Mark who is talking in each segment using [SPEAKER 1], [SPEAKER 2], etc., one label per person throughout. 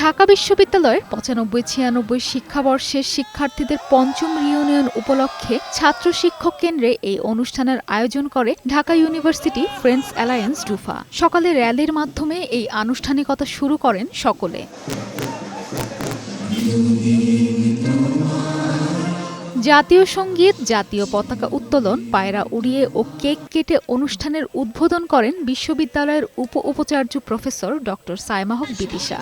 [SPEAKER 1] ঢাকা বিশ্ববিদ্যালয়ের পঁচানব্বই, ছিয়ানব্বই শিক্ষাবর্ষের শিক্ষার্থীদের পঞ্চম রিউনিয়ন উপলক্ষে ছাত্র শিক্ষক কেন্দ্রে এই অনুষ্ঠানের আয়োজন করে Dhaka university friends alliance DUFA. সকালে র্যালির মাধ্যমে এই আনুষ্ঠানিকতা শুরু করেন সকলে। জাতীয় সংগীত, জাতীয় পতাকা উত্তোলন, পায়রা উড়িয়ে ও কেক কেটে অনুষ্ঠানের উদ্বোধন করেন বিশ্ববিদ্যালয়ের উপ উপাচার্য প্রফেসর ডক্টর সাইমা হক বিদিশা।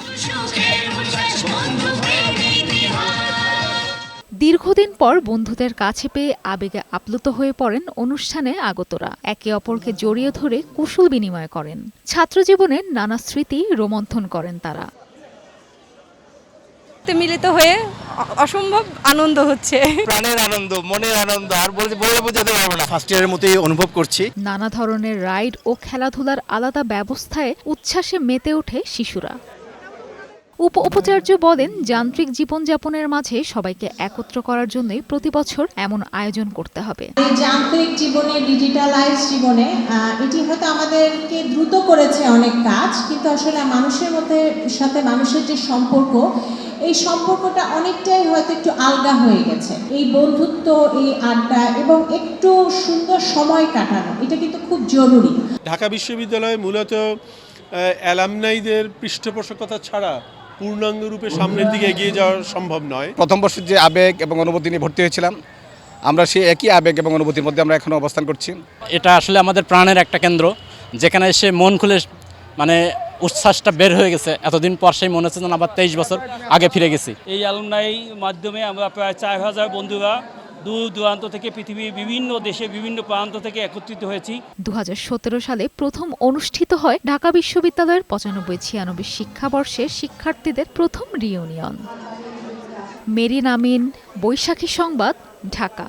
[SPEAKER 1] দীর্ঘদিন পর বন্ধুদের কাছে পেয়ে আবেগে আপ্লুত হয়ে পড়েন অনুষ্ঠানে আগতরা। একে অপরকে জড়িয়ে ধরে কুশল বিনিময় করেন। ছাত্রজীবনের নানা স্মৃতি রোমন্থন করেন তারা।
[SPEAKER 2] তে মিলিত হয়ে অসম্ভব আনন্দ হচ্ছে।
[SPEAKER 3] প্রাণের আনন্দ মনের আনন্দ আর বলতে বলে বোঝাতে পারব না।
[SPEAKER 4] ফার্স্ট ইয়ারের মতোই অনুভব করছি।
[SPEAKER 1] নানা ধরনের রাইড ও খেলাধুলার আলাদা ব্যবস্থায় উচ্ছ্বাসে মেতে ওঠে শিশুরা। উপ উপাচার্য বলেন যান্ত্রিক জীবনযাপনের মাঝে সবাইকে একত্র করার জন্যই প্রতি বছর এমন আয়োজন করতে হবে।
[SPEAKER 5] যান্ত্রিক জীবনে ডিজিটালাইজ জীবনে এটি হয়তো আমাদেরকে দ্রুত করেছে অনেক কাজ কিন্তু আসলে মানুষের মধ্যে সাথে মানুষের যে সম্পর্ক এই সম্পর্কটা অনেকটাই হয়তো একটু আলগা হয়ে গেছে। এই বন্ধুত্ব এই আড্ডা এবং একটু সুন্দর সময় কাটানো এটা কিন্তু খুব জরুরি।
[SPEAKER 6] ঢাকা বিশ্ববিদ্যালয়ে মূলত অ্যালামনাইদের পৃষ্ঠপোষকতা ছাড়া পূর্ণাঙ্গ রূপে সামনের দিকে এগিয়ে যাওয়া সম্ভব নয়।
[SPEAKER 4] প্রথম বর্ষের যে আবেগ এবং অনুভূতি নিয়ে ভর্তি হয়েছিলাম আমরা সেই একই আবেগ এবং অনুভূতির মধ্যে আমরা এখনও অবস্থান করছি।
[SPEAKER 7] এটা আসলে আমাদের প্রাণের একটা কেন্দ্র যেখানে এসে মন খুলে মানে উচ্ছ্বাসটা বের হয়ে গেছে। এতদিন পর সেই মনে হচ্ছে যেন আবার তেইশ বছর আগে ফিরে গেছি।
[SPEAKER 8] এই আলমনাই মাধ্যমে আমরা প্রায় চার হাজার বন্ধুরা দূর দূরান্ত থেকে পৃথিবীর বিভিন্ন দেশে, বিভিন্ন প্রান্ত থেকে একত্রিত হয়েছি।
[SPEAKER 1] দু হাজার সতেরো সালে প্রথম অনুষ্ঠিত হয় ঢাকা বিশ্ববিদ্যালয়ের পঁচানব্বই ছিয়ানব্বই শিক্ষাবর্ষের শিক্ষার্থীদের প্রথম রিউনিয়ন মেরিন আমিন, বৈশাখী সংবাদ, ঢাকা।